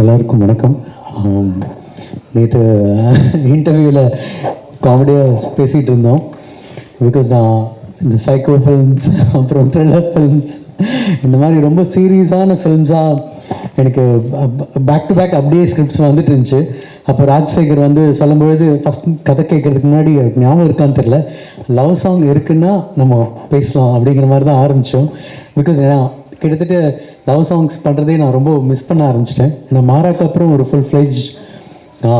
எல்லாருக்கும் வணக்கம். நேற்று இன்டர்வியூவில் காமெடியாக பேசிகிட்டு இருந்தோம். பிகாஸ் நான் இந்த சைக்கோ ஃபில்ம்ஸ் அப்புறம் த்ரில்லர் ஃபில்ம்ஸ் இந்த மாதிரி ரொம்ப சீரியஸான ஃபில்ம்ஸாக எனக்கு பேக் டு பேக் அப்படியே ஸ்கிரிப்ட்ஸ் வந்துட்டு இருந்துச்சு. அப்போ ராஜசேகர் வந்து சொல்லும்பொழுது ஃபஸ்ட் கதை கேட்குறதுக்கு முன்னாடி ஞாபகம் இருக்கான்னு தெரில லவ் சாங் இருக்குன்னா நம்ம பேசலாம் அப்படிங்கிற மாதிரி தான் ஆரம்பித்தோம் பிகாஸ் ஏன்னா கிட்டத்தட்ட லவ் சாங்ஸ் பண்ணுறதே நான் ரொம்ப மிஸ் பண்ண ஆரம்பிச்சிட்டேன். நான் மாறாக்கு அப்புறம் ஒரு ஃபுல் ஃப்ளெஜ்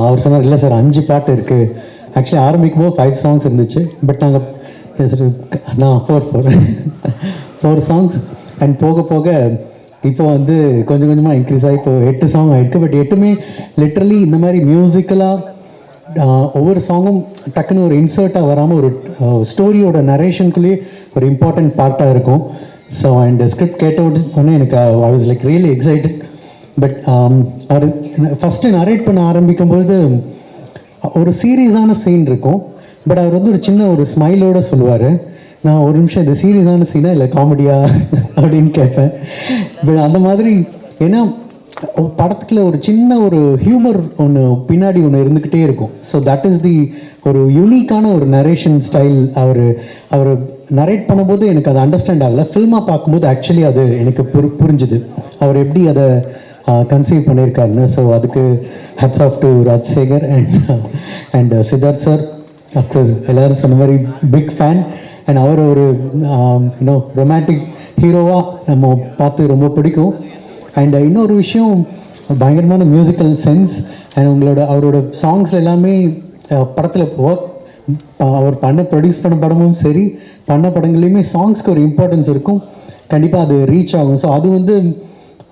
அவர் சொன்னார் இல்லை சார் அஞ்சு பாட்டு இருக்குது ஆக்சுவலி ஆரம்பிக்கும் போது ஃபைவ் சாங்ஸ் இருந்துச்சு பட் நாங்கள் நான் four four four songs and போக போக இப்போ வந்து கொஞ்சம் கொஞ்சமாக இன்க்ரீஸ் ஆகி இப்போ எட்டு சாங் ஆகிருக்கு பட் எட்டுமே லிட்ரலி இந்த மாதிரி மியூசிக்கலாக ஒவ்வொரு சாங்கும் டக்குன்னு ஒரு இன்சர்ட்டாக வராமல் ஒரு ஸ்டோரியோட நரேஷனுக்குள்ளேயே ஒரு இம்பார்ட்டன்ட் பார்ட்டாக இருக்கும். ஸோ அண்ட் ஸ்கிரிப்ட் கேட்ட உடனே எனக்கு I was like really excited but our first narrate பண்ண ஆரம்பிக்கும்பொழுது ஒரு சீரியஸான சீன் இருக்கும். பட் அவர் வந்து ஒரு சின்ன ஒரு ஸ்மைலோட சொல்லுவார். நான் ஒரு நிமிஷம் இது சீரியஸான சீனா இல்லை காமெடியா அப்படின்னு கேட்பேன். பட் அந்த மாதிரி ஏன்னா படத்துக்குள்ள ஒரு சின்ன ஒரு ஹியூமர் ஒன்று பின்னாடி ஒன்று இருந்துக்கிட்டே இருக்கும். ஸோ தட் இஸ் தி ஒரு யூனிக்கான ஒரு நரேஷன் ஸ்டைல் அவர் அவர் நரேட் பண்ணும்போது எனக்கு அது அண்டர்ஸ்டாண்ட் ஆகல. ஃபில்மாக பார்க்கும்போது ஆக்சுவலி அது எனக்கு புரி புரிஞ்சுது. அவர் எப்படி அதை கன்சீவ் பண்ணியிருக்காருன்னு. ஸோ அதுக்கு hats off to Rajasekhar and and uh, Siddharth sir of course எல்லோரும் சொன்ன மாதிரி பிக் ஃபேன் அண்ட் அவர் ஒரு இன்னும் ரொமான்டிக் ஹீரோவாக நம்ம பார்த்து ரொம்ப பிடிக்கும். அண்ட் uh, இன்னொரு விஷயம் பயங்கரமான மியூசிக்கல் சென்ஸ் அண்ட் உங்களோட அவரோட சாங்ஸில் எல்லாமே படத்தில் ஒர்க் அவர் பண்ண ப்ரொடியூஸ் பண்ண படமும் சரி பண்ண படங்கள்லையுமே சாங்ஸ்க்கு ஒரு இம்பார்ட்டன்ஸ் இருக்கும். கண்டிப்பாக அது ரீச் ஆகும். ஸோ அது வந்து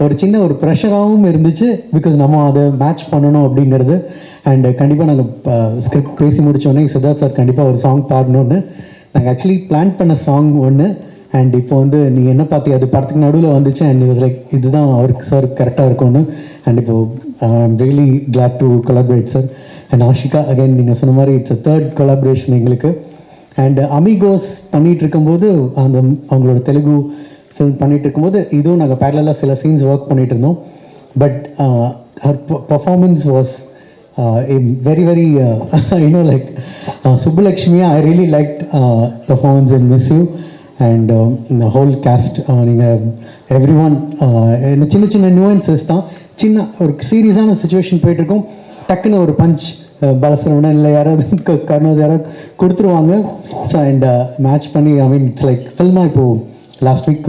ஒரு சின்ன ஒரு ப்ரெஷராகவும் இருந்துச்சு பிகாஸ் நம்ம அதை மேட்ச் பண்ணணும் அப்படிங்கிறது. அண்ட் கண்டிப்பாக நாங்கள் ஸ்கிரிப்ட் பேசி முடித்தோடனே சித்தார்த் சார் கண்டிப்பாக ஒரு சாங் பாடணும்னு. நாங்கள் ஆக்சுவலி பிளான் பண்ண சாங் ஒன்று அண்ட் இப்போ வந்து நீங்கள் என்ன பார்த்தி அது படத்துக்கு நடுவில் வந்துச்சு அண்ட் வாஸ் லைக் இதுதான் அவருக்கு சார் கரெக்டாக இருக்கும்னு. அண்ட் இப்போது I'm really glad to collaborate sir and Ashika again நீங்கள் சொன்ன மாதிரி இட்ஸ் அ தேர்ட் கொலாபரேஷன் எங்களுக்கு. அண்ட் அமிகோஸ் பண்ணிகிட்டு இருக்கும்போது அந்த அவங்களோட தெலுங்கு ஃபில்ம் பண்ணிகிட்டு இருக்கும்போது இதுவும் நாங்கள் பேரலாக சில சீன்ஸ் ஒர்க் பண்ணிகிட்டு இருந்தோம். But her performance was very very you know like சுப்புலக்ஷ்மியா I really like performance in miss you and இந்த ஹோல் கேஸ்ட் நீங்கள் எவ்ரி ஒன் இந்த சின்ன சின்ன நியூவன்சஸ் தான். சின்ன ஒரு சீரியஸான சுச்சுவேஷன் போயிட்டுருக்கோம் டக்குன்னு ஒரு பஞ்ச் பலசரவணன் இல்லை யாராவது கர்னோஸ் யாராவது கொடுத்துருவாங்க. ஸோ அண்ட் மேட்ச் பண்ணி ஐ மீன் இட்ஸ் லைக் ஃபில்மாக இப்போது லாஸ்ட் வீக்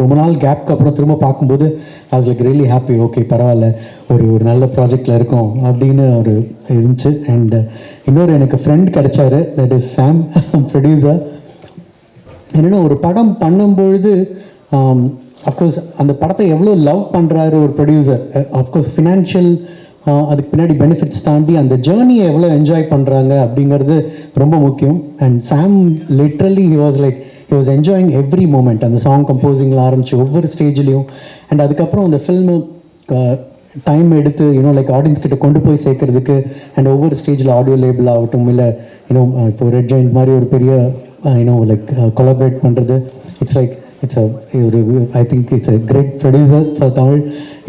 ரொம்ப நாள் கேப்க்கு அப்புறம் திரும்ப பார்க்கும்போது அது லைக் ரியலி ஹாப்பி ஓகே பரவாயில்ல. ஒரு ஒரு நல்ல ப்ராஜெக்டில் இருக்கோம் அப்படின்னு ஒரு இருந்துச்சு. அண்ட் uh, இன்னொரு எனக்கு ஃப்ரெண்ட் கிடைச்சாரு. தட் இஸ் சாம் ப்ரொடியூசர் என்னென்னா ஒரு படம் பண்ணும்பொழுது um, அஃப்கோர்ஸ் அந்த படத்தை எவ்வளோ லவ் பண்ணுறாரு ஒரு ப்ரொடியூசர் அஃப்கோர்ஸ் ஃபினான்ஷியல் அதுக்கு பின்னாடி பெனிஃபிட்ஸ் தாண்டி அந்த ஜேர்னியை எவ்வளோ என்ஜாய் பண்ணுறாங்க அப்படிங்கிறது ரொம்ப முக்கியம். And Sam literally he was like he was enjoying every moment அந்த சாங் கம்போசிங்கில் ஆரம்பிச்சு ஒவ்வொரு ஸ்டேஜ்லேயும் அண்ட் அதுக்கப்புறம் அந்த ஃபில்மு டைம் எடுத்து யூனோ லைக் ஆடியன்ஸ் கிட்ட கொண்டு போய் சேர்க்கறதுக்கு அண்ட் ஒவ்வொரு ஸ்டேஜில் ஆடியோ லேபிள் ஆகட்டும் இல்லை யூனோ இப்போ ரெட் ஜாயின் மாதிரி ஒரு பெரிய யூனோ லைக் கொலாபரேட் பண்ணுறது இட்ஸ் லைக் இட்ஸ் ஒரு I think it's a great producer for Tamil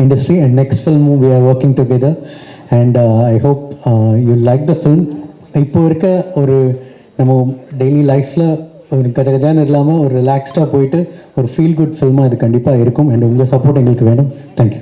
industry and next ஃபில்மும் we are working together and I hope you like the film இப்போ இருக்க ஒரு நம்ம டெய்லி லைஃப்பில் ஒரு கஜ கஜான்னு இல்லாமல் ஒரு ரிலாக்ஸ்டாக போயிட்டு ஒரு ஃபீல் குட் ஃபில்மாக இது கண்டிப்பாக இருக்கும். அண்ட் உங்கள் சப்போர்ட் எங்களுக்கு வேணும். தேங்க்யூ